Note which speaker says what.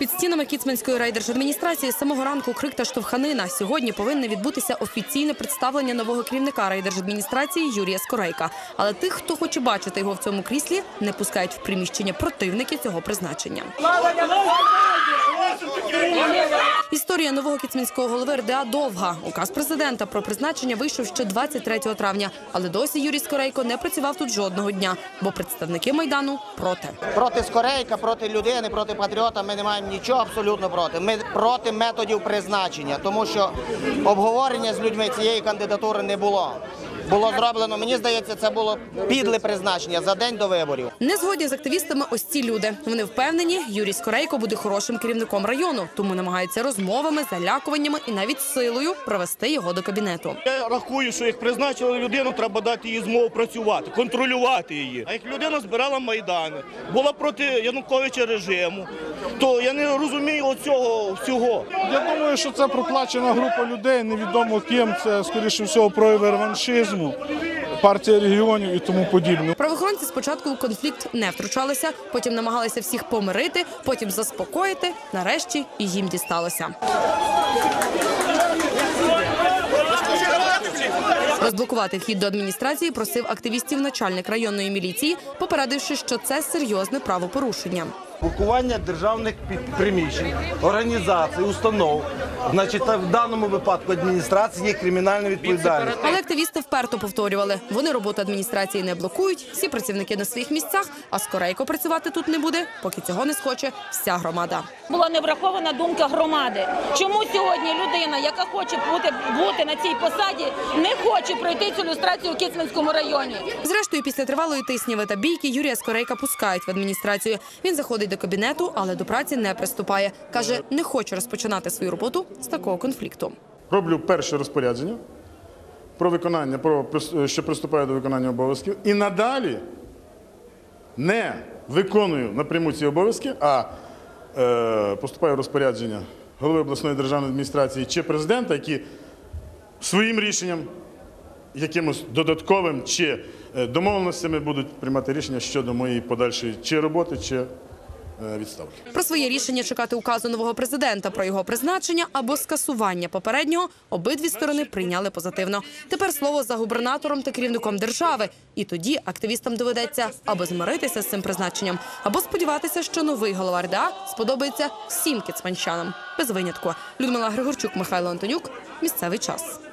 Speaker 1: Під стінами Кіцманської райдержадміністрації з самого ранку крик та штовханина. Сьогодні повинне відбутися офіційне представлення нового керівника райдержадміністрації Юрія Скорейка. Але тих, хто хоче бачити його в цьому кріслі, не пускають в приміщення противники цього призначення. Історія нового кіцмінського голови РДА довга. Указ президента про призначення вийшов ще 23 травня. Але досі Юрій Скорейко не працював тут жодного дня, бо представники майдану проти.
Speaker 2: Проти Скорейка, проти людини, проти патріота ми не маємо нічого абсолютно проти. Ми проти методів призначення, тому що обговорення з людьми цієї кандидатури не було. Було зроблено, мені здається, це було підле призначення за день до виборів.
Speaker 1: Не згодні з активістами ось ці люди. Вони впевнені, Юрій Скорейко буде хорошим керівником району, тому намагаються розмовами, залякуваннями і навіть силою провести його до кабінету.
Speaker 3: Я рахую, що як призначили людину, треба дати їй змогу працювати, контролювати її. А як людина збирала майдани, була проти Януковича режиму, то я не розумію оцього всього.
Speaker 4: Я думаю, що це проплачена група людей, невідомо ким. Це, скоріше всього, прояви реваншизму, партія регіонів і тому подібне.
Speaker 1: Правоохоронці спочатку у конфлікт не втручалися, потім намагалися всіх помирити, потім заспокоїти. Нарешті і їм дісталося. Розблокувати вхід до адміністрації просив активістів начальник районної міліції, попередивши, що це серйозне правопорушення.
Speaker 5: Блокування державних приміщень, організацій, установ, значить, в даному випадку адміністрації є кримінальна відповідальність.
Speaker 1: Але активісти вперто повторювали, вони роботу адміністрації не блокують, всі працівники на своїх місцях, а скорейко працювати тут не буде, поки цього не схоче вся громада.
Speaker 6: була не врахована думка громади. Чому сьогодні людина, яка хоче бути, бути на цій посаді, не хоче пройти цю люстрацію у Кіцманському районі?
Speaker 1: Зрештою, після тривалої тисняви та бійки Юрія Скорейка пускають в адміністрацію. Він заходить до кабінету, але до праці не приступає. каже, не хоче розпочинати свою роботу з такого конфлікту.
Speaker 4: Роблю перше розпорядження про виконання, про що приступаю до виконання обов'язків, і надалі не виконую напряму ці обов'язки, а е, поступаю розпорядження голови обласної державної адміністрації чи президента, які своїм рішенням, якимось додатковим чи е, домовленостями будуть приймати рішення щодо моєї подальшої чи роботи, чи е, відставки.
Speaker 1: Про своє рішення чекати указу нового президента про його призначення або скасування попереднього обидві сторони прийняли позитивно. Тепер слово за губернатором та керівником держави. І тоді активістам доведеться або змиритися з цим призначенням, або сподіватися, що новий голова РДА сподобається всім кіцманщанам без винятку. Людмила Григорчук, Михайло Антонюк. Місцевий час.